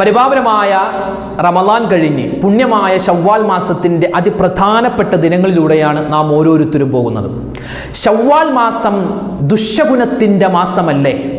പരിപാവനമായ റമലാൻ കഴിഞ്ഞ് പുണ്യമായ ഷവ്വാൽ മാസത്തിന്റെ അതിപ്രധാനപ്പെട്ട ദിനങ്ങളിലൂടെയാണ് നാം ഓരോരുത്തരും പോകുന്നത്. ഷവ്വാൽ മാസം ദുഷ്യഗുണത്തിന്റെ മാസമല്ലേ?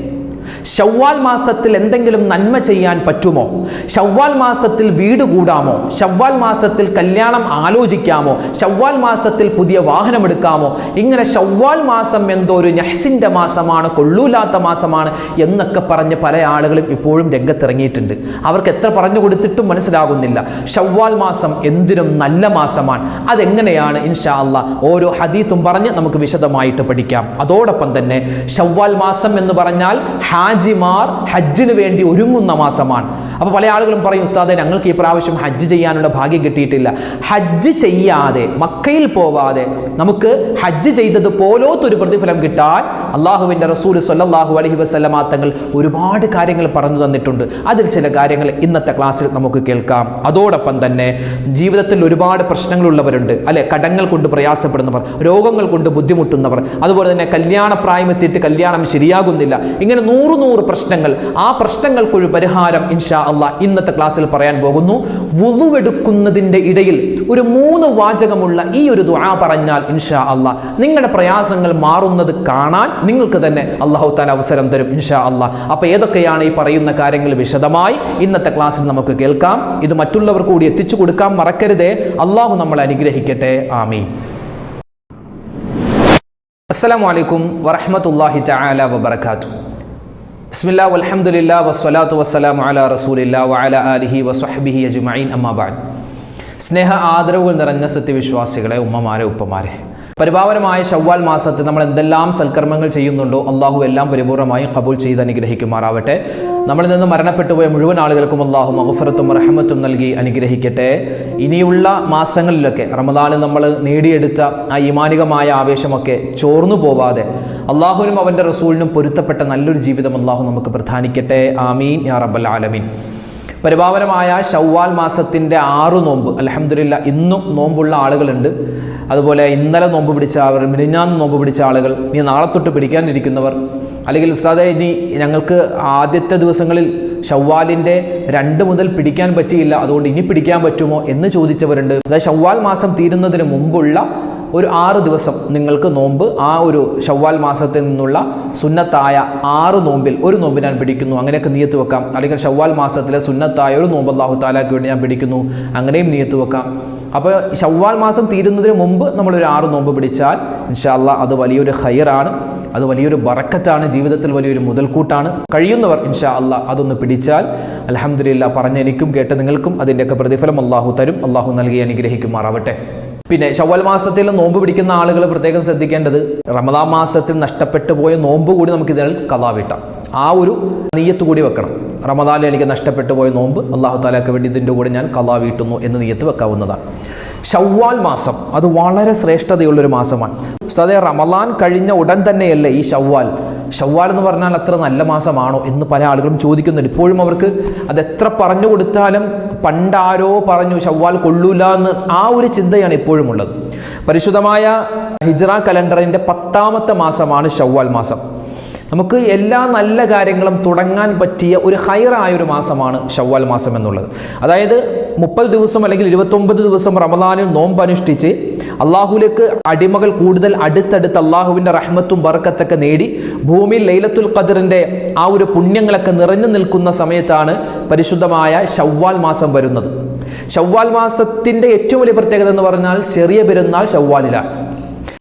ഷവ്വാൽ മാസത്തിൽ എന്തെങ്കിലും നന്മ ചെയ്യാൻ പറ്റുമോ? ഷവ്വാൽ മാസത്തിൽ വീട് കൂടാമോ? ഷവ്വാൽ മാസത്തിൽ കല്യാണം ആലോചിക്കാമോ? ഷവ്വാൽ മാസത്തിൽ പുതിയ വാഹനം എടുക്കാമോ? ഇങ്ങനെ ഷവ്വാൽ മാസം എന്തോ ഒരു നഹ്സിന്റെ മാസമാണ് കൊള്ളൂലാത്ത മാസമാണ് എന്നൊക്കെ പറഞ്ഞ് പല ആളുകളും ഇപ്പോഴും രംഗത്തിറങ്ങിയിട്ടുണ്ട്. അവർക്ക് എത്ര പറഞ്ഞു കൊടുത്തിട്ടും മനസ്സിലാകുന്നില്ല. ഷവ്വാൽ മാസം എന്തിനും നല്ല മാസമാണ്. അതെങ്ങനെയാണ്? ഇൻഷാ അല്ല ഓരോ ഹദീത്തും പറഞ്ഞ് നമുക്ക് വിശദമായിട്ട് പഠിക്കാം. അതോടൊപ്പം തന്നെ ഷവ്വാൽ മാസം എന്ന് പറഞ്ഞാൽ ഹാജിമാർ ഹജ്ജിന് വേണ്ടി ഒരുങ്ങുന്ന മാസമാണ്. അപ്പോൾ പല ആളുകളും പറയും ഉസ്താദെ ഞങ്ങൾക്ക് ഈ പ്രാവശ്യം ഹജ്ജ് ചെയ്യാനുള്ള ഭാഗ്യം കിട്ടിയിട്ടില്ല. ഹജ്ജ് ചെയ്യാതെ മക്കയിൽ പോവാതെ നമുക്ക് ഹജ്ജ് ചെയ്തത് പോലോത്തൊരു പ്രതിഫലം കിട്ടാൻ അള്ളാഹുവിന്റെ റസൂൽ സല്ലല്ലാഹു അലഹി വസല്ലമ തങ്ങൾ ഒരുപാട് കാര്യങ്ങൾ പറഞ്ഞു തന്നിട്ടുണ്ട്. അതിൽ ചില കാര്യങ്ങൾ ഇന്നത്തെ ക്ലാസ്സിൽ നമുക്ക് കേൾക്കാം. അതോടൊപ്പം തന്നെ ജീവിതത്തിൽ ഒരുപാട് പ്രശ്നങ്ങളുള്ളവരുണ്ട്. അല്ലെ കടങ്ങൾ കൊണ്ട് പ്രയാസപ്പെടുന്നവർ രോഗങ്ങൾ കൊണ്ട് ബുദ്ധിമുട്ടുന്നവർ അതുപോലെ തന്നെ കല്യാണ പ്രായമെത്തിയിട്ട് കല്യാണം ശരിയാകുന്നില്ല. ഇങ്ങനെ നൂറ് നൂറ് പ്രശ്നങ്ങൾ ആ പ്രശ്നങ്ങൾക്കൊരു പരിഹാരം ഇൻഷാ അള്ളാ ഇന്നത്തെ ക്ലാസ്സിൽ പറയാൻ പോകുന്നു. വുളുവെടുക്കുന്നതിന്റെ ഇടയിൽ ഒരു മൂന്ന് വാചകമുള്ള ഈ ഒരു ദുആ പറഞ്ഞാൽ ഇൻഷാ അള്ളാ നിങ്ങളുടെ പ്രയാസങ്ങൾ മാറുന്നത് കാണാൻ നിങ്ങൾക്ക് തന്നെ അള്ളാഹു താല അവസരം തരും ഇൻഷാ അള്ളാ. അപ്പോൾ ഏതൊക്കെയാണ് ഈ പറയുന്ന കാര്യങ്ങൾ വിശദമായി? ഇന്നത്തെ ക്ലാസ്സിൽ നമുക്ക് കേൾക്കാം. ഇത് മറ്റുള്ളവർ കൂടി എത്തിച്ചു കൊടുക്കാൻ മറക്കരുതേ. അള്ളാഹു നമ്മളെ അനുഗ്രഹിക്കട്ടെ. ആമീൻ. അസ്സലാമു അലൈക്കും വറഹ്മത്തുള്ളാഹി തആല വബറകാതുഹു. ബിസ്മില്ലാ വൽഹംദുലില്ലാ വസ്സലാത്തു വസ്സലാമു അലാ റസൂലില്ലാ വഅലാ ആലിഹി വസ്വഹ്ബിഹി അജ്മഈൻ അമ്മാ സ്നേഹ ആദരവുകൾ നിറഞ്ഞ സത്യവിശ്വാസികളെ ഉമ്മമാരെ ഉപ്പമാരെ. പരിപാവനമായ ഷവ്വാൽ മാസത്തിൽ നമ്മൾ എന്തെല്ലാം സൽക്കർമ്മങ്ങൾ ചെയ്യുന്നുണ്ടോ അള്ളാഹു എല്ലാം പരിപൂർണമായി കബൂൽ ചെയ്ത് അനുഗ്രഹിക്കുമാറാവട്ടെ. നമ്മളിൽ നിന്ന് മരണപ്പെട്ടുപോയ മുഴുവൻ ആളുകൾക്കും അള്ളാഹു മഹഫറത്തും റഹമത്തും നൽകി അനുഗ്രഹിക്കട്ടെ. ഇനിയുള്ള മാസങ്ങളിലൊക്കെ റമദാനിൽ നമ്മൾ നേടിയെടുത്ത ആ ഇമാനികമായ ആവേശമൊക്കെ ചോർന്നു പോവാതെ അള്ളാഹുവിനും അവന്റെ റസൂലിനും പൊരുത്തപ്പെട്ട നല്ലൊരു ജീവിതം അള്ളാഹു നമുക്ക് പ്രധാനിക്കട്ടെ. ആമീൻ. യാ റബ്ബൽ ആലമീൻ. പരിപാവനമായ ഷവ്വാൽ മാസത്തിന്റെ ആറ് നോമ്പ്. അലഹമില്ല ഇന്നും നോമ്പുള്ള ആളുകളുണ്ട്. അതുപോലെ ഇന്നലെ നോമ്പ് പിടിച്ച അവർ മിനിഞ്ഞാന്ന് നോമ്പ് പിടിച്ച ആളുകൾ ഇനി നാളെ തൊട്ട് പിടിക്കാനിരിക്കുന്നവർ. അല്ലെങ്കിൽ ഉസ്താദെ ഇനി ഞങ്ങൾക്ക് ആദ്യത്തെ ദിവസങ്ങളിൽ ഷവ്വാലിന്റെ രണ്ട് മുതൽ പിടിക്കാൻ പറ്റിയില്ല. അതുകൊണ്ട് ഇനി പിടിക്കാൻ പറ്റുമോ എന്ന് ചോദിച്ചവരുണ്ട്. അതായത് ഷവ്വാൽ മാസം തീരുന്നതിന് മുമ്പുള്ള ഒരു ആറ് ദിവസം നിങ്ങൾക്ക് നോമ്പ് ആ ഒരു ഷവ്വാൽ മാസത്തിൽ നിന്നുള്ള സുന്നത്തായ ആറ് നോമ്പിൽ ഒരു നോമ്പ് ഞാൻ പിടിക്കുന്നു. അങ്ങനെയൊക്കെ നീയത്ത് വെക്കാം. അല്ലെങ്കിൽ ഷവ്വാൽ മാസത്തിലെ സുന്നത്തായ ഒരു നോമ്പ് അള്ളാഹു താലാക്ക് വേണ്ടി ഞാൻ പിടിക്കുന്നു. അങ്ങനെയും നീയത്ത് വെക്കാം. അപ്പോൾ ഷവ്വാൽ മാസം തീരുന്നതിന് മുമ്പ് നമ്മളൊരു ആറ് നോമ്പ് പിടിച്ചാൽ ഇൻഷാല്ല അത് വലിയൊരു ഹയറാണ് അത് വലിയൊരു ബറക്കറ്റാണ് ജീവിതത്തിൽ വലിയൊരു മുതൽക്കൂട്ടാണ്. കഴിയുന്നവർ ഇൻഷാ അല്ല അതൊന്ന് പിടിച്ചാൽ അലഹമില്ല പറഞ്ഞ എനിക്കും കേട്ട് നിങ്ങൾക്കും അതിന്റെയൊക്കെ പ്രതിഫലം അള്ളാഹു തരും. അള്ളാഹു നൽകി അനുഗ്രഹിക്കുമാറാവട്ടെ. പിന്നെ ശവൽ മാസത്തിൽ നോമ്പ് പിടിക്കുന്ന ആളുകൾ പ്രത്യേകം ശ്രദ്ധിക്കേണ്ടത് റമദാ മാസത്തിൽ നഷ്ടപ്പെട്ടു പോയ നോമ്പ് കൂടി നമുക്ക് ഇതിൽ കഥാവിട്ടാം ആ ഒരു നീയത്ത് കൂടി വെക്കണം. റമദാനിൽ എനിക്ക് നഷ്ടപ്പെട്ടു പോയ നോമ്പ് അള്ളാഹു താലാക്ക് വേണ്ടി ഇതിന്റെ കൂടെ ഞാൻ കലാ വീട്ടുന്നു എന്ന് നീയത്ത് വെക്കാവുന്നതാണ്. ഷവ്വാൽ മാസം അത് വളരെ ശ്രേഷ്ഠതയുള്ളൊരു മാസമാണ്. സതേ റമദാൻ കഴിഞ്ഞ ഉടൻ തന്നെയല്ലേ ഈ ഷവ്വാൽ ഷവ്വാൽ എന്ന് പറഞ്ഞാൽ അത്ര നല്ല മാസമാണോ എന്ന് പല ആളുകളും ചോദിക്കുന്നുണ്ട്. ഇപ്പോഴും അവർക്ക് അത് എത്ര പറഞ്ഞു കൊടുത്താലും പണ്ടാരോ പറഞ്ഞു ഷവ്വാൽ കൊള്ളൂല എന്ന് ആ ഒരു ചിന്തയാണ് ഇപ്പോഴും ഉള്ളത് പരിശുദ്ധമായ ഹിജ്റ കലണ്ടറിന്റെ പത്താമത്തെ മാസമാണ് ഷവ്വാൽ മാസം. നമുക്ക് എല്ലാ നല്ല കാര്യങ്ങളും തുടങ്ങാൻ പറ്റിയ ഒരു ഹൈറായ ഒരു മാസമാണ് ഷവ്വാൽ മാസം എന്നുള്ളത്. അതായത് മുപ്പത് ദിവസം അല്ലെങ്കിൽ ഇരുപത്തൊമ്പത് ദിവസം റമദാനിൽ നോമ്പ് അനുഷ്ഠിച്ച് അള്ളാഹുലേക്ക് അടിമകൾ കൂടുതൽ അടുത്തടുത്ത് അള്ളാഹുവിന്റെ റഹ്മത്തും ബർക്കത്തൊക്കെ നേടി ഭൂമിയിൽ ലൈലത്തുൽ ഖദറിന്റെ ആ ഒരു പുണ്യങ്ങളൊക്കെ നിറഞ്ഞു നിൽക്കുന്ന സമയത്താണ് പരിശുദ്ധമായ ഷവ്വാൽ മാസം വരുന്നത്. ഷവ്വാൽ മാസത്തിന്റെ ഏറ്റവും വലിയ പ്രത്യേകത എന്ന് പറഞ്ഞാൽ ചെറിയ പെരുന്നാൾ ഷവ്വാലിലാണ്.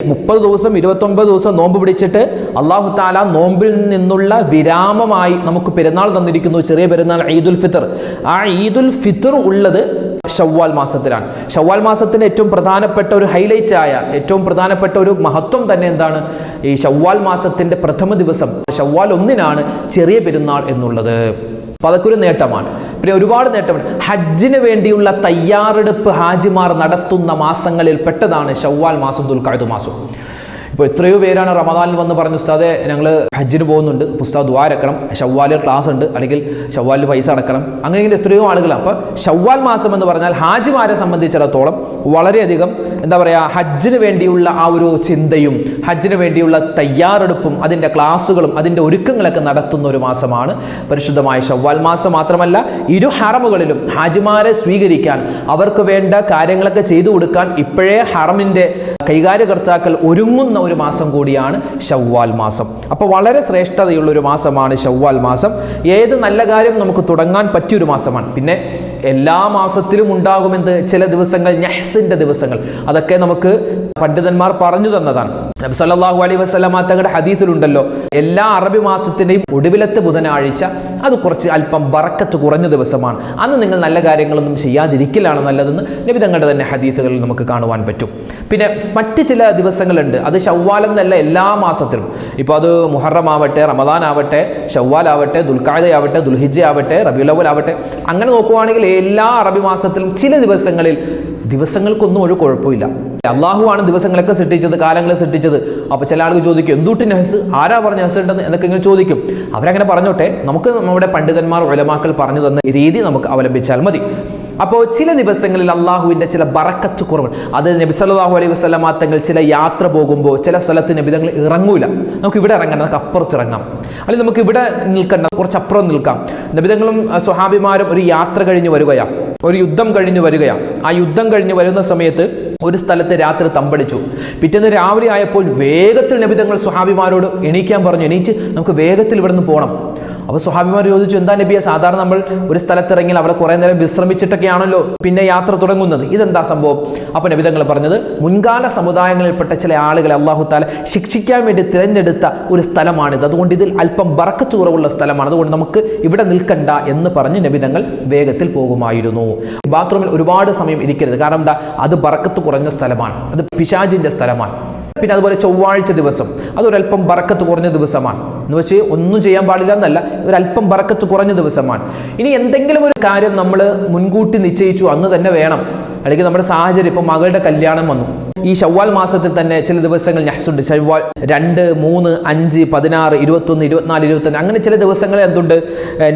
മുപ്പത് ദിവസം ഇരുപത്തൊമ്പത് ദിവസം നോമ്പ് പിടിച്ചിട്ട് അള്ളാഹു താല നോമ്പിൽ നിന്നുള്ള വിരാമമായി നമുക്ക് പെരുന്നാൾ തന്നിരിക്കുന്നു ചെറിയ പെരുന്നാൾ ഈദുൽ ഫിത്തർ ആ ഈദുൽ ഫിത്തർ ഉള്ളത് ഷവ്വാൽ മാസത്തിലാണ്. ഷവ്വാൽ മാസത്തിന്റെ ഏറ്റവും പ്രധാനപ്പെട്ട ഒരു ഹൈലൈറ്റ് ആയ ഏറ്റവും പ്രധാനപ്പെട്ട ഒരു മഹത്വം തന്നെ എന്താണ്? ഈ ഷവ്വാൽ മാസത്തിന്റെ പ്രഥമ ദിവസം ഷവ്വാൽ ഒന്നിനാണ് ചെറിയ പെരുന്നാൾ എന്നുള്ളത്. അപ്പോൾ അതൊക്കെ ഒരു നേട്ടമാണ്. പിന്നെ ഒരുപാട് നേട്ടമുണ്ട്. ഹജ്ജിന് വേണ്ടിയുള്ള തയ്യാറെടുപ്പ് ഹാജിമാർ നടത്തുന്ന മാസങ്ങളിൽ പെട്ടതാണ് ഷവ്വാൽ മാസം ദുൽഖാദു മാസം. ഇപ്പോൾ എത്രയോ പേരാണ് റമദാനിൽ വന്ന് പറഞ്ഞു ഉസ്താദെ ഞങ്ങൾ ഹജ്ജിന് പോകുന്നുണ്ട്. ഉസ്താദ് ദ്വാരക്കണം ഷവ്വാലിൽ ക്ലാസ് ഉണ്ട്. അല്ലെങ്കിൽ ഷവ്വാലിൽ പൈസ അടക്കണം. അങ്ങനെ എത്രയോ ആളുകളാണ്. അപ്പോൾ ഷവ്വാൽ മാസം എന്ന് പറഞ്ഞാൽ ഹാജിമാരെ സംബന്ധിച്ചിടത്തോളം വളരെയധികം എന്താ പറയുക ഹജ്ജിന് വേണ്ടിയുള്ള ആ ഒരു ചിന്തയും ഹജ്ജിന് വേണ്ടിയുള്ള തയ്യാറെടുപ്പും അതിന്റെ ക്ലാസ്സുകളും അതിന്റെ ഒരുക്കങ്ങളൊക്കെ നടത്തുന്ന ഒരു മാസമാണ് പരിശുദ്ധമായ ഷവ്വാൽ മാസം മാത്രമല്ല ഇരു ഹറമുകളിലും ഹാജിമാരെ സ്വീകരിക്കാൻ അവർക്ക് വേണ്ട കാര്യങ്ങളൊക്കെ ചെയ്തു കൊടുക്കാൻ ഇപ്പോഴേ ഹറമിന്റെ കൈകാര്യകർത്താക്കൾ ഒരുങ്ങുന്ന ഒരു മാസം കൂടിയാണ് ഷവ്വാൽ മാസം. അപ്പോൾ വളരെ ശ്രേഷ്ഠതയുള്ള ഒരു മാസമാണ് ഷവ്വാൽ മാസം. ഏത് നല്ല കാര്യം നമുക്ക് തുടങ്ങാൻ പറ്റിയൊരു മാസമാണ്. പിന്നെ എല്ലാ മാസത്തിലും ഉണ്ടാകുമെന്ന് ചില ദിവസങ്ങൾ ഞഹ്സിന്റെ ദിവസങ്ങൾ. അതൊക്കെ നമുക്ക് പണ്ഡിതന്മാർ പറഞ്ഞു തന്നതാണ്. നബി സല്ലല്ലാഹു അലൈഹി വസല്ലമ തങ്ങളുടെ ഹദീസിലുണ്ടല്ലോ എല്ലാ അറബി മാസത്തിന്റെയും ഒടുവിലത്തെ ബുധനാഴ്ച അത് കുറച്ച് അല്പം ബറക്കത്ത് കുറഞ്ഞ ദിവസമാണ്. അന്ന് നിങ്ങൾ നല്ല കാര്യങ്ങളൊന്നും ചെയ്യാതിരിക്കലാണ് നല്ലതെന്ന് നബി തങ്ങളുടെ തന്നെ ഹദീസുകളിൽ നമുക്ക് കാണുവാൻ പറ്റും. പിന്നെ മറ്റ് ചില ദിവസങ്ങളുണ്ട്. അത് ഷവ്വാലെന്നല്ല എല്ലാ മാസത്തിലും. ഇപ്പോൾ അത് മുഹറം ആവട്ടെ റമദാൻ ആവട്ടെ ഷവ്വാൽ ആവട്ടെ ദുൽഖാദ ആവട്ടെ ദുൽഹിജ ആവട്ടെ റബിയുലവൽ ആവട്ടെ. അങ്ങനെ നോക്കുവാണെങ്കിൽ എല്ലാ അറബി മാസത്തിലും ചില ദിവസങ്ങളിൽ ദിവസങ്ങൾക്കൊന്നും ഒരു കുഴപ്പമില്ല. അള്ളാഹുവാണ് ദിവസങ്ങളൊക്കെ സൃഷ്ടിച്ചത് കാലങ്ങളെ സൃഷ്ടിച്ചത്. അപ്പോൾ ചില ആളുകൾ ചോദിക്കും എന്തുട്ടി നഹസ്? ആരാ പറഞ്ഞ നഹസ് ഉണ്ടെന്ന് എന്നൊക്കെ ഇങ്ങനെ ചോദിക്കും. അവരങ്ങനെ പറഞ്ഞോട്ടെ നമുക്ക് നമ്മുടെ പണ്ഡിതന്മാർ ഉലമാക്കൾ പറഞ്ഞു തന്ന രീതി നമുക്ക് അവലംബിച്ചാൽ മതി. അപ്പോൾ ചില ദിവസങ്ങളിൽ അള്ളാഹുവിന്റെ ചില ബറക്കത്ത് കുറവ് അത് നബി സല്ലല്ലാഹു അലൈഹി വസല്ലമ തങ്ങൾ ചില യാത്ര പോകുമ്പോൾ ചില സ്ഥലത്ത് നബി തങ്ങൾ ഇറങ്ങൂല. നമുക്ക് ഇവിടെ ഇറങ്ങണം നമുക്ക് അപ്പുറത്ത് ഇറങ്ങാം. അല്ലെങ്കിൽ നമുക്ക് ഇവിടെ നിൽക്കണ്ട കുറച്ച് അപ്പുറം നിൽക്കാം നബിതങ്ങളും സ്വഹാബിമാരും ഒരു യാത്ര കഴിഞ്ഞ് വരികയാണ്. ഒരു യുദ്ധം കഴിഞ്ഞ് വരികയാണ്. ആ യുദ്ധം കഴിഞ്ഞ് വരുന്ന സമയത്ത് ഒരു സ്ഥലത്ത് രാത്രി തമ്പടിച്ചു. പിറ്റേന്ന് രാവിലെ ആയപ്പോൾ വേഗത്തിൽ നബിതങ്ങൾ സ്വഹാബിമാരോട് എണീക്കാൻ പറഞ്ഞു. എണീച്ച് നമുക്ക് വേഗത്തിൽ ഇവിടുന്ന് പോകണം അപ്പോൾ സ്വഹാബിമാർ ചോദിച്ചു എന്താ നബിയെ? സാധാരണ നമ്മൾ ഒരു സ്ഥലത്തിറങ്ങി അവിടെ കുറേ നേരം വിശ്രമിച്ചിട്ടൊക്കെയാണല്ലോ പിന്നെ യാത്ര തുടങ്ങുന്നത്. ഇതെന്താ സംഭവം? അപ്പോൾ നബിതങ്ങൾ പറഞ്ഞത് മുൻകാല സമുദായങ്ങളിൽപ്പെട്ട ചില ആളുകളെ അള്ളാഹു താല ശിക്ഷിക്കാൻ വേണ്ടി തിരഞ്ഞെടുത്ത ഒരു സ്ഥലമാണിത്. അതുകൊണ്ട് ഇതിൽ അല്പം ബറക്കത്ത് കുറവുള്ള സ്ഥലമാണ്. അതുകൊണ്ട് നമുക്ക് ഇവിടെ നിൽക്കണ്ട എന്ന് പറഞ്ഞ് നബിതങ്ങൾ വേഗത്തിൽ പോകുമായിരുന്നു. ബാത്റൂമിൽ ഒരുപാട് സമയം ഇരിക്കരുത്. കാരണം എന്താ? അത് ബറക്കത്ത് കുറഞ്ഞ സ്ഥലമാണ്. അത് പിശാജിന്റെ സ്ഥലമാണ്. പിന്നെ അതുപോലെ ചൊവ്വാഴ്ച ദിവസം. അതൊരല്പം ബറക്കത്ത് കുറഞ്ഞ ദിവസമാണ്. എന്ന് വെച്ച് ഒന്നും ചെയ്യാൻ പാടില്ല എന്നല്ല ഒരല്പം ബറക്കത്ത് കുറഞ്ഞ ദിവസമാണ്. ഇനി എന്തെങ്കിലും ഒരു കാര്യം നമ്മൾ മുൻകൂട്ടി നിശ്ചയിച്ചു അന്ന് തന്നെ വേണം. അല്ലെങ്കിൽ നമ്മുടെ സാഹചര്യം ഇപ്പം മകളുടെ കല്യാണം വന്നു. ഈ ഷവ്വാൽ മാസത്തിൽ തന്നെ ചില ദിവസങ്ങൾ ഞഹ്സുണ്ട് ഷവ്വാൽ രണ്ട് മൂന്ന് അഞ്ച് പതിനാറ് ഇരുപത്തൊന്ന് ഇരുപത്തിനാല് ഇരുപത്തഞ്ച് അങ്ങനെ ചില ദിവസങ്ങൾ എന്തുണ്ട്?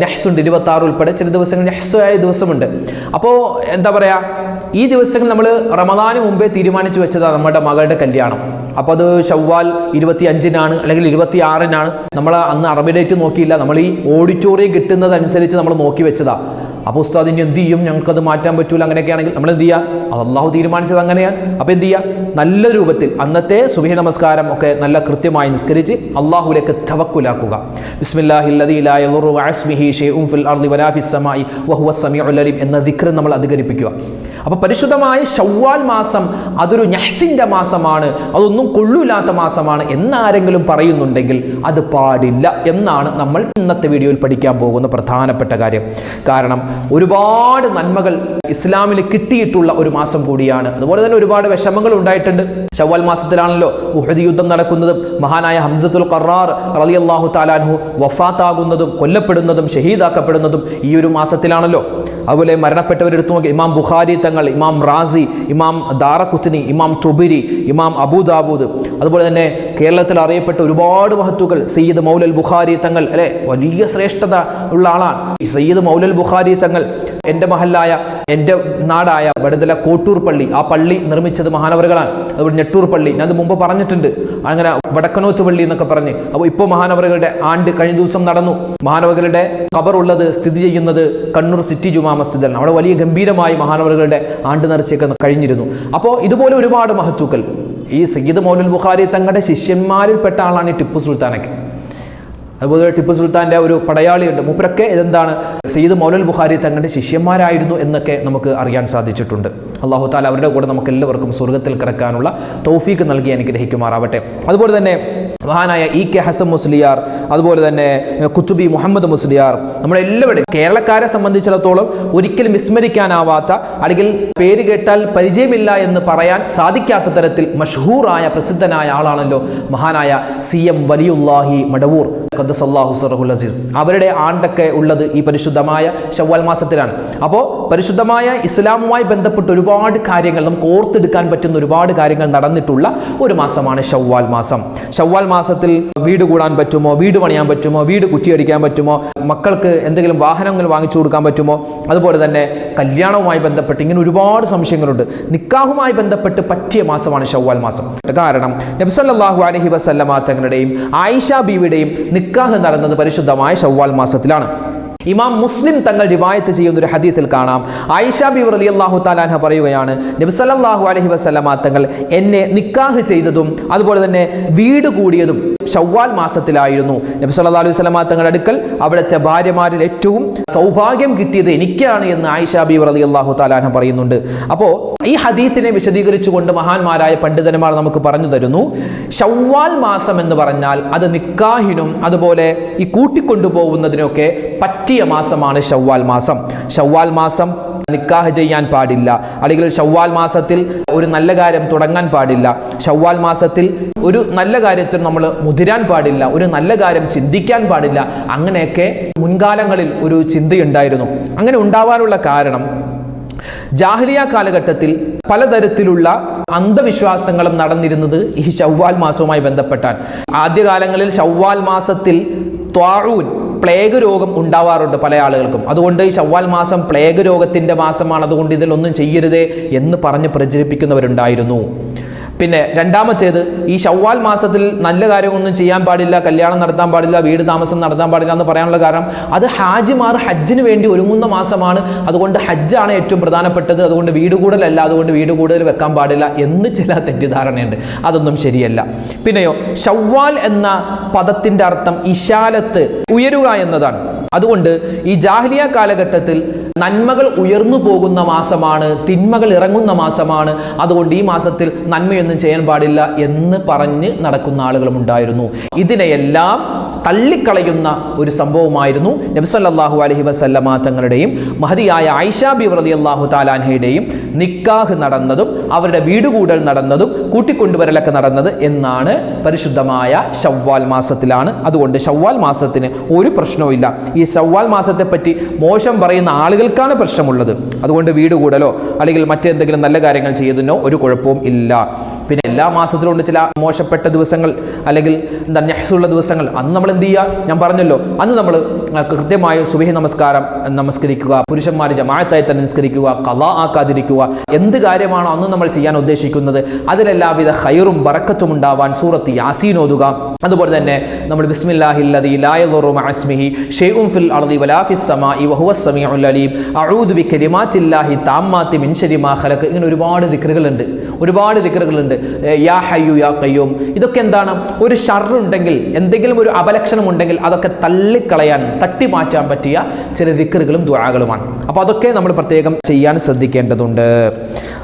നെഹ്സുണ്ട്. ഇരുപത്തി ആറ് ഉൾപ്പെടെ ചില ദിവസങ്ങൾ നെഹ്സായ ദിവസമുണ്ട്. അപ്പോൾ എന്താ പറയുക ഈ ദിവസങ്ങൾ നമ്മൾ റമദാന് മുമ്പേ തീരുമാനിച്ചു വെച്ചതാണ് നമ്മുടെ മകളുടെ കല്യാണം. അപ്പോൾ അത് ഷവ്വാൽ ഇരുപത്തി അഞ്ചിനാണ് അല്ലെങ്കിൽ ഇരുപത്തി ആറിനാണ് നമ്മൾ അന്ന് അറബി ഡേറ്റ് നോക്കിയില്ല. നമ്മൾ ഈ ഓഡിറ്റോറിയം കിട്ടുന്നതനുസരിച്ച് നമ്മൾ നോക്കി വെച്ചതാ. അപ്പോൾ ഉസ്താദ് ഇനി എന്ത് ചെയ്യും? ഞങ്ങൾക്കത് മാറ്റാൻ പറ്റൂല. അങ്ങനെയൊക്കെ ആണെങ്കിൽ നമ്മൾ എന്ത് ചെയ്യുക അത് അള്ളാഹു തീരുമാനിച്ചത് അങ്ങനെയാണ് അപ്പോൾ എന്ത് ചെയ്യുക നല്ല രൂപത്തിൽ അന്നത്തെ സുബഹി നമസ്കാരം ഒക്കെ നല്ല കൃത്യമായി നിസ്കരിച്ച് അള്ളാഹുലേക്ക് തവക്കുലാക്കുക. എന്ന ദിക്രം നമ്മൾ അധികരിപ്പിക്കുക. അപ്പോൾ പരിശുദ്ധമായ ഷവ്വാൽ മാസം അതൊരു ഞഹ്സിന്റെ മാസമാണ് അതൊന്നും കൊള്ളൂലാത്ത മാസമാണ് എന്നാരെങ്കിലും പറയുന്നുണ്ടെങ്കിൽ അത് പാടില്ല എന്നാണ് നമ്മൾ ഇന്നത്തെ വീഡിയോയിൽ പഠിക്കാൻ പോകുന്ന പ്രധാനപ്പെട്ട കാര്യം. കാരണം ഒരുപാട് നന്മകൾ ഇസ്ലാമിൽ കിട്ടിയിട്ടുള്ള ഒരു മാസം കൂടിയാണ്. അതുപോലെ തന്നെ ഒരുപാട് വിഷമങ്ങൾ ഉണ്ടായിട്ടുണ്ട്. ഷവ്വാൽ മാസത്തിലാണല്ലോ ഉഹദ് യുദ്ധം നടക്കുന്നതും മഹാനായ ഹംസത്തുൽ ഖറാർ റളിയല്ലാഹു താലാൻഹു വഫാത്താകുന്നതും കൊല്ലപ്പെടുന്നതും ഷഹീദാക്കപ്പെടുന്നതും ഈ ഒരു മാസത്തിലാണല്ലോ. അതുപോലെ മരണപ്പെട്ടവരെടുത്തു നോക്കി. ഇമാം ബുഖാരി തങ്ങൾ ഇമാം റാസി ഇമാം ദാറക്കുത്തിനി ഇമാം ടുബിരി ഇമാം അബൂദാബൂദ് അതുപോലെ തന്നെ കേരളത്തിൽ അറിയപ്പെട്ട ഒരുപാട് മഹത്തുക്കൾ സയ്യിദ് മൗലൽ ബുഖാരി തങ്ങൾ അല്ലെ? വലിയ ശ്രേഷ്ഠത ഉള്ള ആളാണ്. ഈ സയ്യിദ് മൗലൽ ബുഖാരി തങ്ങൾ എന്റെ മഹല്ലായ എന്റെ നാടായ വടുതല കോട്ടൂർ പള്ളി ആ പള്ളി നിർമ്മിച്ചത് മഹാനവറുകളാണ്. അതുപോലെ നെട്ടൂർ പള്ളി ഞാൻ അത് മുമ്പ് പറഞ്ഞിട്ടുണ്ട്. അങ്ങനെ വടക്കനോത്ത് പള്ളി എന്നൊക്കെ പറഞ്ഞ്. അപ്പോൾ ഇപ്പോൾ മഹാനവറുകളുടെ ആണ്ട് കഴിഞ്ഞ ദിവസം നടന്നു. മഹാനവറുകളുടെ ഖബറുള്ളത് സ്ഥിതി ചെയ്യുന്നത് കണ്ണൂർ സിറ്റി ജുമാ മസ്ജിദാണ് അവിടെ വലിയ ഗംഭീരമായി മഹാനവറുകളുടെ ആണ്ട് നേർച്ചയൊക്കെ കഴിഞ്ഞിരുന്നു. അപ്പോൾ ഇതുപോലെ ഒരുപാട് മഹത്തുക്കൾ. ഈ സയ്യിദ് മൗലുൽ ബുഖാരി തങ്ങളുടെ ശിഷ്യന്മാരിൽപ്പെട്ട ആളാണ് ഈ ടിപ്പു സുൽത്താനൊക്കെ. അതുപോലെ ടിപ്പു സുൽത്താന്റെ ഒരു പടയാളിയുണ്ട്. മൂപ്പരൊക്കെ ഇതെന്താണ്? സയ്യിദ് മൗലൽ ബുഹാരി തങ്ങളുടെ ശിഷ്യന്മാരായിരുന്നു എന്നൊക്കെ നമുക്ക് അറിയാൻ സാധിച്ചിട്ടുണ്ട്. അള്ളാഹു താല അവരുടെ കൂടെ നമുക്ക് എല്ലാവർക്കും സ്വർഗത്തിൽ കിടക്കാനുള്ള തൗഫീക്ക് നൽകി അനുഗ്രഹിക്കുമാറാവട്ടെ. അതുപോലെ തന്നെ മഹാനായ ഇ കെ ഹസൻ മുസ്ലിയാർ അതുപോലെ തന്നെ കുത്തുബി മുഹമ്മദ് മുസ്ലിയാർ നമ്മുടെ എല്ലാവരും കേരളക്കാരെ സംബന്ധിച്ചിടത്തോളം ഒരിക്കലും വിസ്മരിക്കാനാവാത്ത അല്ലെങ്കിൽ പേര് കേട്ടാൽ പരിചയമില്ല എന്ന് പറയാൻ സാധിക്കാത്ത തരത്തിൽ മഷഹൂറായ പ്രസിദ്ധനായ ആളാണല്ലോ മഹാനായ സി എം വലിയുല്ലാഹി മടവൂർ. ഖദ്ദസല്ലാഹു സറഹുൽ അസീസ്. അവരുടെ ആണ്ടൊക്കെ ഉള്ളത് ഈ പരിശുദ്ധമായ ഷവ്വാൽ മാസത്തിലാണ്. അപ്പോൾ പരിശുദ്ധമായ ഇസ്ലാമുമായി ബന്ധപ്പെട്ട് ഒരുപാട് കാര്യങ്ങൾ നമുക്ക് ഓർത്തെടുക്കാൻ പറ്റുന്ന ഒരുപാട് കാര്യങ്ങൾ നടന്നിട്ടുള്ള ഒരു മാസമാണ് ഷവ്വാൽ മാസം. ഷവ്വാൽ മാസത്തിൽ വീട് കൂടാൻ പറ്റുമോ? വീട് പണിയാൻ പറ്റുമോ? വീട് കുറ്റിയടിക്കാൻ പറ്റുമോ? മക്കൾക്ക് എന്തെങ്കിലും വാഹനങ്ങൾ വാങ്ങിച്ചു കൊടുക്കാൻ പറ്റുമോ? അതുപോലെ തന്നെ കല്യാണവുമായി ബന്ധപ്പെട്ട് ഇങ്ങനെ ഒരുപാട് സംശയങ്ങളുണ്ട്. നിക്കാഹുമായി ബന്ധപ്പെട്ട് പറ്റിയ മാസമാണ് ഷവ്വാൽ മാസം. കാരണം നബ്സല്ലാഹു അലഹി വസല്ലമ തങ്ങളുടെയും ആയിഷ ബീവിയുടെയും നിക്കാഹ് നടന്നത് പരിശുദ്ധമായ ഷവ്വാൽ മാസത്തിലാണ്. ഇമാം മുസ്ലിം തങ്ങൾ റിവായത്ത് ചെയ്യുന്ന ഒരു ഹദീസിൽ കാണാം. ആയിഷ ബി റലി അള്ളാഹു താലാൻഹ പറയുകയാണ് നബ്സല്ലാഹു അലഹി വസ്ലമാ തങ്ങൾ എന്നെ നിക്കാഹ് ചെയ്തതും അതുപോലെ തന്നെ വീട് കൂടിയതും ഷവ്വാൽ മാസത്തിലായിരുന്നു. നബി സല്ലാ അലൈഹി സ്വലമാ തങ്ങളുടെ അടുക്കൽ അവിടുത്തെ ഭാര്യമാരിൽ ഏറ്റവും സൗഭാഗ്യം കിട്ടിയത് എനിക്കാണ് എന്ന് ആയിഷ ബി റലി അള്ളാഹു താലാന പറയുന്നുണ്ട്. അപ്പോൾ ഈ ഹദീസിനെ വിശദീകരിച്ചുകൊണ്ട് മഹാന്മാരായ പണ്ഡിതന്മാർ നമുക്ക് പറഞ്ഞു തരുന്നു. ഷവ്വാൽ മാസം എന്ന് പറഞ്ഞാൽ അത് നിക്കാഹിനും അതുപോലെ ഈ കൂട്ടിക്കൊണ്ടുപോകുന്നതിനൊക്കെ പറ്റിയ മാസമാണ് ഷവ്വാൽ മാസം. ഷവ്വാൽ മാസം നിക്കാഹ് ചെയ്യാൻ പാടില്ല. അല്ലെങ്കിൽ ഷവ്വാൽ മാസത്തിൽ ഒരു നല്ല കാര്യം തുടങ്ങാൻ പാടില്ല. ഷവ്വാൽ മാസത്തിൽ ഒരു നല്ല കാര്യത്തിൽ നമ്മൾ മുതിരാൻ പാടില്ല. ഒരു നല്ല കാര്യം ചിന്തിക്കാൻ പാടില്ല. അങ്ങനെയൊക്കെ മുൻകാലങ്ങളിൽ ഒരു ചിന്തയുണ്ടായിരുന്നു. അങ്ങനെ ഉണ്ടാവാനുള്ള കാരണം ജാഹ്ലിയ കാലഘട്ടത്തിൽ പലതരത്തിലുള്ള അന്ധവിശ്വാസങ്ങളും നടന്നിരുന്നത് ഈ ഷവ്വാൽ മാസവുമായി ബന്ധപ്പെട്ടാണ്. ആദ്യകാലങ്ങളിൽ ഷവ്വാൽ മാസത്തിൽ ത്വാഴൂൻ പ്ലേഗ് രോഗം ഉണ്ടാവാറുണ്ട് പല ആളുകൾക്കും. അതുകൊണ്ട് ഈ ഷവ്വാൽ മാസം പ്ലേഗ് രോഗത്തിന്റെ മാസമാണ്. അതുകൊണ്ട് ഇതിലൊന്നും ചെയ്യരുത് എന്ന് പറഞ്ഞ് പ്രചരിപ്പിക്കുന്നവരുണ്ടായിരുന്നു. പിന്നെ രണ്ടാമത്തേത് ഈ ഷവ്വാൽ മാസത്തിൽ നല്ല കാര്യമൊന്നും ചെയ്യാൻ പാടില്ല കല്യാണം നടത്താൻ പാടില്ല വീട് താമസം നടത്താൻ പാടില്ല എന്ന് പറയാനുള്ള കാരണം അത് ഹാജിമാർ ഹജ്ജിന് വേണ്ടി ഒരുങ്ങുന്ന മാസമാണ്. അതുകൊണ്ട് ഹജ്ജാണ് ഏറ്റവും പ്രധാനപ്പെട്ടത്. അതുകൊണ്ട് വീട് കൂടുതലല്ല അതുകൊണ്ട് വീട് കൂടുതൽ വെക്കാൻ പാടില്ല എന്ന് ചില തെറ്റിദ്ധാരണയുണ്ട്. അതൊന്നും ശരിയല്ല. പിന്നെയോ ഷവ്വാൽ എന്ന പദത്തിന്റെ അർത്ഥം ഇശാലത്ത് ഉയരുക എന്നതാണ്. അതുകൊണ്ട് ഈ ജാഹ്ലിയ കാലഘട്ടത്തിൽ നന്മകൾ ഉയർന്നു പോകുന്ന മാസമാണ് തിന്മകൾ ഇറങ്ങുന്ന മാസമാണ്. അതുകൊണ്ട് ഈ മാസത്തിൽ നന്മയൊന്നും ചെയ്യാൻ പാടില്ല എന്ന് പറഞ്ഞ് നടക്കുന്ന ആളുകളും ഉണ്ടായിരുന്നു. ഇതിനെയെല്ലാം തള്ളിക്കളയുന്ന ഒരു സംഭവമായിരുന്നു. നബ്സല്ലാഹു അലഹി വസല്ലമ തങ്ങളുടെയും മഹതിയായ ഐഷ ബി റതി അള്ളാഹു താലാൻഹയുടെയും നിക്കാഹ് നടന്നതും അവരുടെ വീടുകൂടൽ നടന്നതും കൂട്ടിക്കൊണ്ടുവരലൊക്കെ നടന്നത് എന്നാണ് പരിശുദ്ധമായ ഷവ്വാൽ മാസത്തിലാണ്. അതുകൊണ്ട് ഷവ്വാൽ മാസത്തിന് ഒരു പ്രശ്നവുമില്ല ഈ ഷവ്വാൽ മാസത്തെ പറ്റി മോശം പറയുന്ന ആളുകൾക്കാണ് പ്രശ്നമുള്ളത്. അതുകൊണ്ട് വീട് കൂടലോ അല്ലെങ്കിൽ മറ്റെന്തെങ്കിലും നല്ല കാര്യങ്ങൾ ചെയ്യുന്നോ ഒരു കുഴപ്പവും ഇല്ല. പിന്നെ എല്ലാ മാസത്തിലും ഉണ്ട് ചില മോശപ്പെട്ട ദിവസങ്ങൾ അല്ലെങ്കിൽ എന്താ ഞഹസുള്ള ദിവസങ്ങൾ. അന്ന് നമ്മൾ എന്ത് ചെയ്യുക ഞാൻ പറഞ്ഞല്ലോ. അന്ന് നമ്മൾ കൃത്യമായ സുബഹി നമസ്കാരം നമസ്കരിക്കുക പുരുഷന്മാർ ജമാഅത്തായി തന്നെ നിസ്കരിക്കുക കല ആക്കാതിരിക്കുക എന്ത് കാര്യമാണോ അന്ന് നമ്മൾ ചെയ്യാൻ ഉദ്ദേശിക്കുന്നത് അതിലെല്ലാവിധ ഹൈറും ബറക്കത്തും ഉണ്ടാവാൻ സൂറത്ത് യാസീൻ ഓതുക. അതുപോലെ തന്നെ നമ്മൾ ഷൈഉൻ ഫിൽ അർദി വലാ ഫിസ് സമീഉൽ അലീം. അഊദു മിൻ മാ ഇങ്ങനെ ഒരുപാട് ദിക്റുകളുണ്ട്. ഒരുപാട് ദിക്റുകളുണ്ട്. യാ ഹയ്യു യാ ഖയ്യൂം. ഇതൊക്കെ എന്താണ്? ഒരു ഷർ ഉണ്ടെങ്കിൽ എന്തെങ്കിലും ഒരു അപലക്ഷണം ഉണ്ടെങ്കിൽ അതൊക്കെ തള്ളിക്കളയാൻ തട്ടി മാറ്റാൻ പറ്റിയ ചില ദിക്കറുകളും ദുരാകളുമാണ് അപ്പോൾ അതൊക്കെ നമ്മൾ പ്രത്യേകം ചെയ്യാൻ ശ്രദ്ധിക്കേണ്ടതുണ്ട്.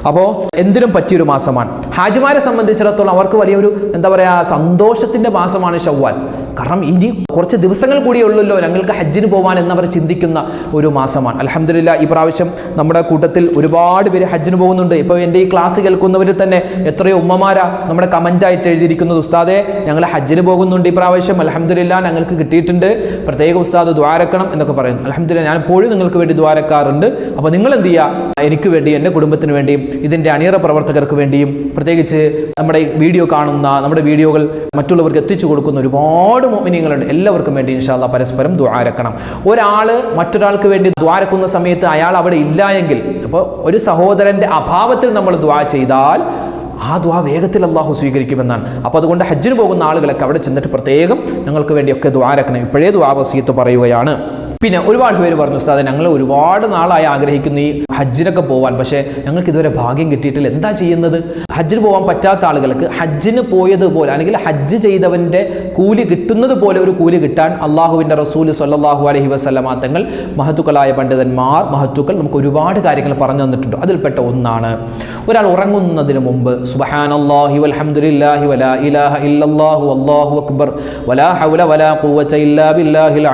അപ്പോൾ എന്തിനും പറ്റിയൊരു മാസമാണ്. ഹാജിമാരെ സംബന്ധിച്ചിടത്തോളം അവർക്ക് വലിയൊരു എന്താ പറയുക സന്തോഷത്തിന്റെ മാസമാണ് ഷവ്വാൽ. കാരണം ഇനി കുറച്ച് ദിവസങ്ങൾ കൂടിയേ ഉള്ളല്ലോ ഞങ്ങൾക്ക് ഹജ്ജിന് പോകാൻ എന്നവർ ചിന്തിക്കുന്ന ഒരു മാസമാണ്. അലഹമില്ല ഈ പ്രാവശ്യം നമ്മുടെ കൂട്ടത്തിൽ ഒരുപാട് പേര് ഹജ്ജിന് പോകുന്നുണ്ട്. ഇപ്പോൾ എന്റെ ഈ ക്ലാസ് കേൾക്കുന്നവരിൽ തന്നെ എത്രയോ ഉമ്മമാരാ നമ്മുടെ കമന്റായിട്ട് എഴുതിയിരിക്കുന്നത്. ഉസ്താദെ ഞങ്ങൾ ഹജ്ജിന് പോകുന്നുണ്ട് ഈ പ്രാവശ്യം. അലഹമില്ല ഞങ്ങൾക്ക് കിട്ടിയിട്ടുണ്ട്. പ്രത്യേക ഉസ്താദ് ദ്വാരക്കണം എന്നൊക്കെ പറയുന്നു. അലഹമില്ല ഞാൻ എപ്പോഴും നിങ്ങൾക്ക് വേണ്ടി ദ്വാരക്കാറുണ്ട് അപ്പോൾ നിങ്ങൾ എന്ത് ചെയ്യുക? എനിക്ക് വേണ്ടി എന്റെ കുടുംബത്തിന് വേണ്ടിയും ഇതിന്റെ അണിയറ പ്രവർത്തകർക്ക് വേണ്ടിയും പ്രത്യേകിച്ച് നമ്മുടെ വീഡിയോ കാണുന്ന നമ്മുടെ വീഡിയോകൾ മറ്റുള്ളവർക്ക് എത്തിച്ചു കൊടുക്കുന്ന ഒരുപാട് മോമിനിയങ്ങളുണ്ട്. എല്ലാവർക്കും വേണ്ടി ഇൻഷാല്ല പരസ്പരം ദ്വാരക്കണം ഒരാൾ മറ്റൊരാൾക്ക് വേണ്ടി ദ്വാരക്കുന്ന സമയത്ത് അയാൾ അവിടെ ഇല്ല എങ്കിൽ ഒരു സഹോദരന്റെ അഭാവത്തിൽ നമ്മൾ ദ്വാ ചെയ്താൽ ആ ദ്വാ വേഗത്തിൽ അള്ളാഹു സ്വീകരിക്കുമെന്നാണ്. അപ്പോൾ അതുകൊണ്ട് ഹജ്ജിന് പോകുന്ന ആളുകളൊക്കെ അവിടെ ചെന്നിട്ട് പ്രത്യേകം ഞങ്ങൾക്ക് വേണ്ടിയൊക്കെ ദ്വാരക്കണം ഇപ്പോഴേ ദ്വാ വസീത്ത് പറയുകയാണ്. പിന്നെ ഒരുപാട് പേര് പറഞ്ഞു ഉസ്താദെ ഞങ്ങൾ ഒരുപാട് നാളായി ആഗ്രഹിക്കുന്നു ഈ ഹജ്ജിനൊക്കെ പോകാൻ പക്ഷേ ഞങ്ങൾക്ക് ഇതുവരെ ഭാഗ്യം കിട്ടിയിട്ടില്ല. എന്താ ചെയ്യുന്നത്? ഹജ്ജിന് പോകാൻ പറ്റാത്ത ആളുകൾക്ക് ഹജ്ജിന് പോയതുപോലെ അല്ലെങ്കിൽ ഹജ്ജ് ചെയ്തവന്റെ കൂലി കിട്ടുന്നത് പോലെ ഒരു കൂലി കിട്ടാൻ അള്ളാഹുവിന്റെ റസൂൽ സല്ലാഹു അലഹി വസ്ലമാങ്ങൾ മഹത്തുക്കളായ പണ്ഡിതന്മാർ മഹത്തുക്കൾ നമുക്ക് ഒരുപാട് കാര്യങ്ങൾ പറഞ്ഞു തന്നിട്ടുണ്ട്. അതിൽപ്പെട്ട ഒന്നാണ് ഒരാൾ ഉറങ്ങുന്നതിന് മുമ്പ് സുബഹാനല്ലാഹി വൽഹംദുലില്ലാഹി വലാ ഇലാഹ ഇല്ലല്ലാഹു അല്ലാഹു അക്ബർ വലാ ഹൗല വലാ ഇല്ലാ ബില്ലാഹിൽ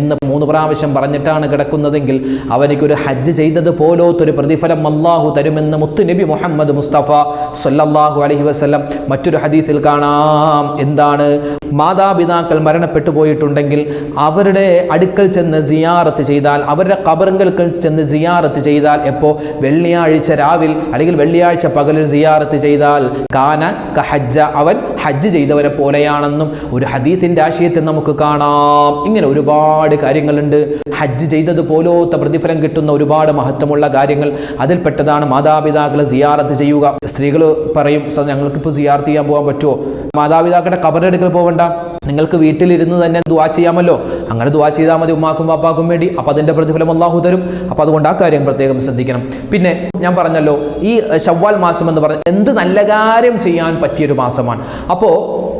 എന്ന് മൂന്ന് പ്രാവശ്യം പറഞ്ഞിട്ടാണ് കിടക്കുന്നതെങ്കിൽ അവനിക്കൊരു ഹജ്ജ് ചെയ്തത് പോലോത്തൊരു പ്രതിഫലം അള്ളാഹു തരുമെന്ന് മുത്തുനബി മുഹമ്മദ് മുസ്തഫ സൊല്ലാഹു അലഹി വസ്ലം മറ്റൊരു ഹദീസിൽ കാണാം. എന്താണ്? മാതാപിതാക്കൾ മരണപ്പെട്ടു പോയിട്ടുണ്ടെങ്കിൽ അവരുടെ അടുക്കൽ ചെന്ന് സിയാറത്ത് ചെയ്താൽ അവരുടെ കബറുകൾക്ക് ചെന്ന് സിയാറത്ത് ചെയ്താൽ എപ്പോൾ വെള്ളിയാഴ്ച രാവിൽ അല്ലെങ്കിൽ വെള്ളിയാഴ്ച പകലിൽ സിയാറത്ത് ചെയ്താൽ കാന ഹജ്ജ അവൻ ഹജ്ജ് ചെയ്തവരെ പോലെയാണെന്നും ഒരു ഹദീസിന്റെ ആശയത്തിൽ നമുക്ക് കാണാം. ഇങ്ങനെ ഒരുപാട് കാര്യങ്ങളുണ്ട്. ഹജ്ജ് ചെയ്തത് പോലോത്ത പ്രതിഫലം കിട്ടുന്ന ഒരുപാട് മഹത്വമുള്ള കാര്യങ്ങൾ അതിൽപ്പെട്ടതാണ്. മാതാപിതാക്കളെ സിയാറത്ത് ചെയ്യുക. സ്ത്രീകൾ പറയും "സർ, ഞങ്ങൾക്കിപ്പോൾ സിയാർത്ത് ചെയ്യാൻ പോകാൻ പറ്റുമോ മാതാപിതാക്കളുടെ കബറെടുക്കൽ പോകണ്ട നിങ്ങൾക്ക് വീട്ടിലിരുന്ന് തന്നെ ദുവാ ചെയ്യാമല്ലോ. അങ്ങനെ ദുവാ ചെയ്താൽ മതി ഉമ്മാക്കും പാപ്പാക്കും വേണ്ടി. അപ്പോൾ അതിന്റെ പ്രതിഫലം അള്ളാഹു തരും. അപ്പോൾ അതുകൊണ്ട് ആ കാര്യം പ്രത്യേകം ശ്രദ്ധിക്കണം. പിന്നെ ഞാൻ പറഞ്ഞല്ലോ ഈ ശവ്വാൽ മാസം എന്ന് പറഞ്ഞ എന്ത് നല്ല കാര്യം ചെയ്യാൻ പറ്റിയൊരു മാസമാണ്. അപ്പോൾ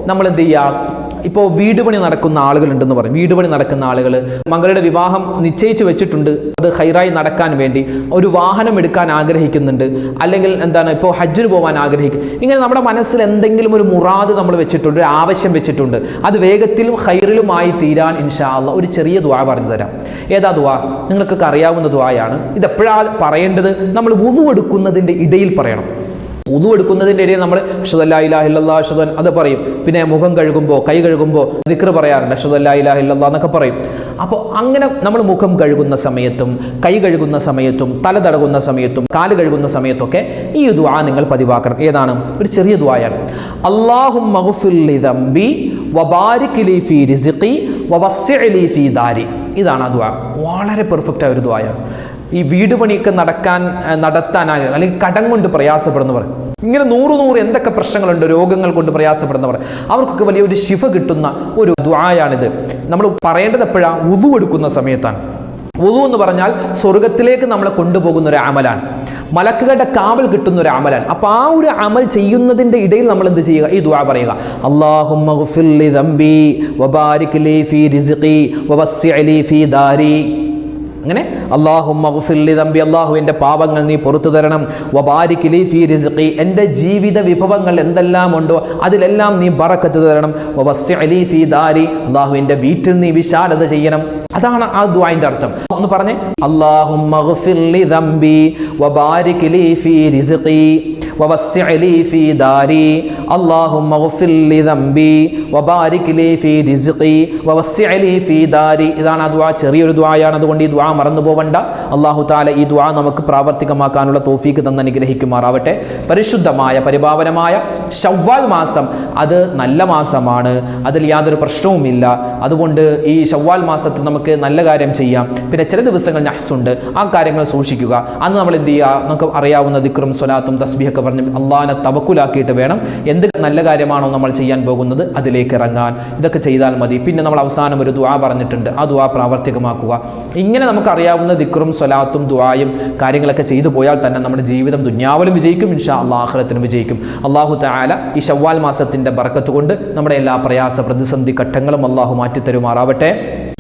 നമ്മൾ എന്ത് ചെയ്യുക? ഇപ്പോൾ വീട് പണി നടക്കുന്ന ആളുകളുണ്ടെന്ന് പറയും. വീട് പണി നടക്കുന്ന ആളുകൾ മകളുടെ വിവാഹം നിശ്ചയിച്ച് വെച്ചിട്ടുണ്ട്. അത് ഹൈറായി നടക്കാൻ വേണ്ടി ഒരു വാഹനം എടുക്കാൻ ആഗ്രഹിക്കുന്നുണ്ട്. അല്ലെങ്കിൽ എന്താണ് ഇപ്പോൾ ഹജ്ജിന് പോകാൻ ആഗ്രഹിക്കും. ഇങ്ങനെ നമ്മുടെ മനസ്സിൽ എന്തെങ്കിലും ഒരു മുറാദ് നമ്മൾ വെച്ചിട്ടുണ്ട് ഒരു ആവശ്യം വെച്ചിട്ടുണ്ട്. അത് വേഗത്തിലും ഹൈറിലുമായി തീരാൻ ഇൻഷാ ഒരു ചെറിയ ദ്വാ പറഞ്ഞു തരാം. ഏതാ ദ്വാ നിങ്ങൾക്കൊക്കെ അറിയാവുന്ന ദ്വായാണ് ഇത് എപ്പോഴാണ് പറയേണ്ടത്? നമ്മൾ വുളു എടുക്കുന്നതിന്റെ ഇടയിൽ പറയണം. ഉതു എടുക്കുന്നതിന്റെ ഇടയിൽ നമ്മൾ അഷദല്ലാ ഇലാഹില്ലാ അഷദൻ അത് പറയും. പിന്നെ മുഖം കഴുകുമ്പോൾ കൈ കഴുകുമ്പോൾ ദിക്ർ പറയാറുണ്ട് അഷദല്ലാ ഇലാഹില്ലാ എന്നൊക്കെ പറയും. അപ്പോൾ അങ്ങനെ നമ്മൾ മുഖം കഴുകുന്ന സമയത്തും കൈ കഴുകുന്ന സമയത്തും തല തടകുന്ന സമയത്തും കാൽ കഴുകുന്ന സമയത്തൊക്കെ ഈ ദുആ നിങ്ങൾ പതിവാക്കണം. ഏതാണ്? ഒരു ചെറിയ ദുആയാണ്. അള്ളാഹും ഇതാണ് ആ ദുആ. വളരെ പെർഫെക്റ്റ് ആയ ഒരു ദുആയാണ്. ഈ വീട് പണിയൊക്കെ നടക്കാൻ നടത്താനാകുക അല്ലെങ്കിൽ കടം കൊണ്ട് പ്രയാസപ്പെടുന്നവർ. ഇങ്ങനെ നൂറ് നൂറ് എന്തൊക്കെ പ്രശ്നങ്ങളുണ്ട് രോഗങ്ങൾ കൊണ്ട് പ്രയാസപ്പെടുന്നവർ. അവർക്കൊക്കെ വലിയൊരു ശിഫ കിട്ടുന്ന ഒരു ദ്വായാണിത് നമ്മൾ പറയേണ്ടത് എപ്പോഴാണ് ഉതു എടുക്കുന്ന സമയത്താണ്. ഉതു എന്ന് പറഞ്ഞാൽ സ്വർഗത്തിലേക്ക് നമ്മളെ കൊണ്ടുപോകുന്ന ഒരു അമലാണ്. മലക്കുകളുടെ കാവൽ കിട്ടുന്ന ഒരു അമലാണ്. അപ്പൊ ആ ഒരു അമൽ ചെയ്യുന്നതിന്റെ ഇടയിൽ നമ്മൾ എന്ത് ചെയ്യുക? ഈ ദുആ പറയുക. അല്ലാഹുമ്മ ദാരി അങ്ങനെ അള്ളാഹുല്ലി തമ്പി അള്ളാഹുവിന്റെ പാപങ്ങൾ നീ പുറത്തു തരണം. വബാരിക് ഫി റിസ്ഖി എന്റെ ജീവിത വിഭവങ്ങൾ എന്തെല്ലാം ഉണ്ടോ അതിലെല്ലാം നീ ബറക്കത്ത് തരണം. അലി ഫീ ദാരി അള്ളാഹുവിന്റെ വീട്ടിൽ നീ വിശാലത ചെയ്യണം. അതാണ് ആ ദ്വായിന്റെ അർത്ഥം. ഒന്ന് പറഞ്ഞേ അള്ളാഹുല്ലി തമ്പി വബാരിക് ലി ഫീ റിസ്ഖി ووسع لي في داري اللهم اغفر لي ذنبي وبارك لي في رزقي ووسع لي في داري ഇതാണ് ആ ദുആ ചെറിയൊരു ദുആയാണ് അതുകൊണ്ട് ഈ ദുആ മറന്നു പോവണ്ട അള്ളാഹു താല ഈ ദുആ നമുക്ക് പ്രാവർത്തികമാക്കാനുള്ള തോഫീക്ക് തന്ന് അനുഗ്രഹിക്കുമാറാവട്ടെ പരിശുദ്ധമായ പരിപാവനമായ ഷവ്വാൽ മാസം അത് നല്ല മാസമാണ് അതിൽ യാതൊരു പ്രശ്നവുമില്ല അതുകൊണ്ട് ഈ ഷവ്വാൽ മാസത്തിൽ നമുക്ക് നല്ല കാര്യം ചെയ്യാം പിന്നെ ചില ദിവസങ്ങൾ നഹ്സുണ്ട് ആ കാര്യങ്ങൾ സൂക്ഷിക്കുക അന്ന് നമ്മൾ എന്ത് ചെയ്യുക നമുക്ക് അറിയാവുന്ന ദിക്റും സ്വലാത്തും തസ്ബിഹൊക്കെ പറഞ്ഞ് അള്ളാഹിനെ തവക്കുലാക്കിയിട്ട് വേണം എന്ത് നല്ല കാര്യമാണോ നമ്മൾ ചെയ്യാൻ പോകുന്നത് അതിലേക്ക് ഇറങ്ങാൻ. ഇതൊക്കെ ചെയ്താൽ മതി. പിന്നെ നമ്മൾ അവസാനം ഒരു ദുവാ പറഞ്ഞിട്ടുണ്ട്. ആ ദുവാ പ്രാവർത്തികമാക്കുക. ഇങ്ങനെ നമുക്കറിയാവുന്ന ദിക്റും സ്വലാത്തും ദുവായും കാര്യങ്ങളൊക്കെ ചെയ്തു പോയാൽ തന്നെ നമ്മുടെ ജീവിതം ദുന്യാവിലും വിജയിക്കും. ഇൻഷാ അള്ളാഹ്ലത്തിനും വിജയിക്കും. അള്ളാഹു താല ഈ ഷവ്വാൽ മാസത്തിന്റെ ബർക്കത്ത് കൊണ്ട് നമ്മുടെ എല്ലാ പ്രയാസ പ്രതിസന്ധി ഘട്ടങ്ങളും അള്ളാഹു മാറ്റിത്തരുമാറാവട്ടെ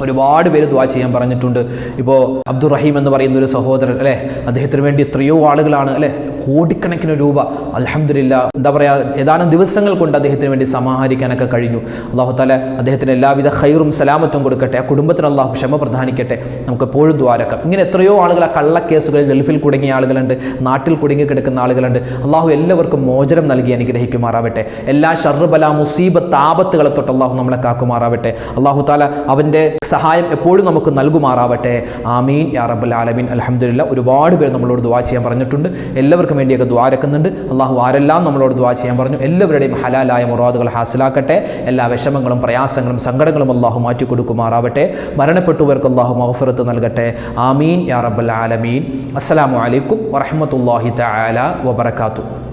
ഒരുപാട് പേര് ദുആ ചെയ്യാൻ പറഞ്ഞിട്ടുണ്ട്. ഇപ്പോൾ അബ്ദുറഹീം എന്ന് പറയുന്ന ഒരു സഹോദരൻ അല്ലേ? അദ്ദേഹത്തിന് വേണ്ടി എത്രയോ ആളുകളാണ് അല്ലേ? കോടിക്കണക്കിന് രൂപ. അലഹമില്ല എന്താ പറയുക ഏതാനും ദിവസങ്ങൾ കൊണ്ട് അദ്ദേഹത്തിന് വേണ്ടി സമാഹരിക്കാനൊക്കെ കഴിഞ്ഞു. അള്ളാഹു താല അദ്ദേഹത്തിന് എല്ലാവിധ ഹൈറും സലാമത്തും കൊടുക്കട്ടെ. ആ കുടുംബത്തിന് അള്ളാഹു ക്ഷമ പ്രധാനിക്കട്ടെ. നമുക്ക് എപ്പോഴും ദ്വാരക്കാം. ഇങ്ങനെ എത്രയോ ആളുകൾ ആ കള്ളക്കേസുകളിൽ ഗൾഫിൽ കുടുങ്ങിയ ആളുകളുണ്ട് നാട്ടിൽ കുടുങ്ങി കിടക്കുന്ന ആളുകളുണ്ട്. അള്ളാഹു എല്ലാവർക്കും മോചനം നൽകി അനുഗ്രഹിക്കുമാറാവട്ടെ. എല്ലാ ഷർബല മുസീബ ആപത്തുകളെ തൊട്ട് അള്ളാഹു നമ്മളെ കാക്കുമാറാവട്ടെ. അള്ളാഹു താല അവന്റെ സഹായം എപ്പോഴും നമുക്ക് നൽകുമാറാവട്ടെ. ആമീൻ. യാ റബ്ബൽ ആലമീൻ. അലഹമില്ല ഒരുപാട് പേര് നമ്മളോട് ദുവാ ചെയ്യാൻ പറഞ്ഞിട്ടുണ്ട്. എല്ലാവർക്കും വേണ്ടിയൊക്കെ ദ്വാരക്കുന്നുണ്ട് അള്ളാഹു ആരെല്ലാം നമ്മളോട് ദ്വാ ചെയ്യാൻ പറഞ്ഞു എല്ലാവരുടെയും ഹലാലായ മുറാദുകൾ ഹാസിലാക്കട്ടെ. എല്ലാ വിഷമങ്ങളും പ്രയാസങ്ങളും സങ്കടങ്ങളും അള്ളാഹു മാറ്റിക്കൊടുക്കുമാറാവട്ടെ മരണപ്പെട്ടവർക്ക് അള്ളാഹു മഹഫറത്ത് നൽകട്ടെ. ആമീൻ. യാ റബ്ബൽ ആലമീൻ. അസ്സലാമു അലൈക്കും വറഹമത്തല്ലാഹി തആല വബറകാതുഹു.